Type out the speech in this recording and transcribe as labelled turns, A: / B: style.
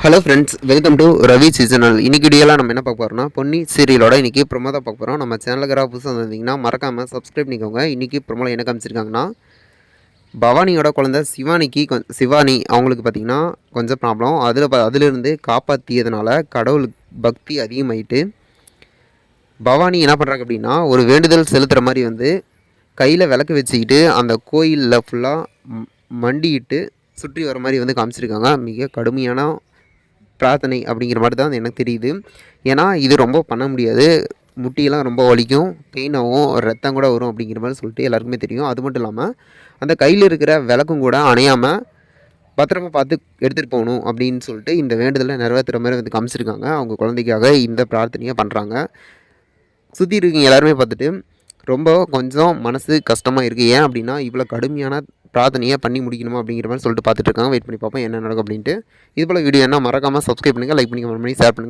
A: Hello friends welcome to Ravi seasonal இன்னைக்கு வீடியோலாம் நம்ம என்ன பார்க்க போகிறோம்னா பொன்னி சீரியலோட இன்றைக்கி ப்ரொமோ தான் பார்க்க போகிறோம் நம்ம சேனலுக்கு யாராவது புதுசாக வந்திருந்தீங்கன்னா மறக்காமல் சப்ஸ்கிரைப் பண்ணிக்கோங்க. இன்றைக்கி ப்ரொமோவில் என்ன காமிச்சிருக்காங்கன்னா பவானியோட குழந்தை சிவானிக்கு சிவானி அவங்களுக்கு பார்த்திங்கன்னா கொஞ்சம் ப்ராப்ளம் அதில் ப அதிலிருந்து காப்பாற்றியதுனால கடவுள் பக்தி அதிகமாயிட்டு பவானி என்ன பண்ணுறாங்க அப்படின்னா ஒரு வேண்டுதல் செலுத்துகிற மாதிரி வந்து கையில் விளக்கு வச்சுக்கிட்டு அந்த கோயிலில் ஃபுல்லாக மண்டிட்டு சுற்றி வர மாதிரி வந்து காமிச்சிருக்காங்க. மிக கடுமையான பிரார்த்தனை அப்படிங்கிற மாதிரி தான் எனக்கு தெரியுது. ஏன்னா இது ரொம்ப பண்ண முடியாது. முட்டியெல்லாம் ரொம்ப வலிக்கும். பெயின் ஆகும். ரத்தம் கூட வரும் அப்படிங்கிற மாதிரி சொல்லிட்டு எல்லாருக்குமே தெரியும். அது மட்டும் இல்லாமல் அந்த கையில் இருக்கிற விளக்கும் கூட அணையாமல் பத்திரமா பார்த்து எடுத்துகிட்டு போகணும் அப்படின்னு சொல்லிட்டு இந்த வேண்டுதலை நிறைவேற்றுற மாதிரி வந்து காமிச்சிருக்காங்க. அவங்க குழந்தைக்காக இந்த பிரார்த்தனையை பண்ணுறாங்க சுற்றி இருக்கீங்க எல்லாருமே பார்த்துட்டு ரொம்ப கொஞ்சம் மனசு கஷ்டமாக இருக்குது ஏன் அப்படின்னா இவ்வளோ கடுமையான பிரார்த்தனையாக பண்ணி முடிக்கணுமா அப்படிங்கிற மாதிரி சொல்லிட்டு பார்த்துட்டு இருக்காங்க. வெயிட் பண்ணி பார்ப்போம் என்ன நடக்கும் அப்படின்ட்டு. இது போல் வீடியோ என்ன மறக்காமல் சப்ஸ்கிரைப் பண்ணுங்கள் லைக் பண்ணி கமெண்ட் பண்ணி ஷேர் பண்ணுங்கள்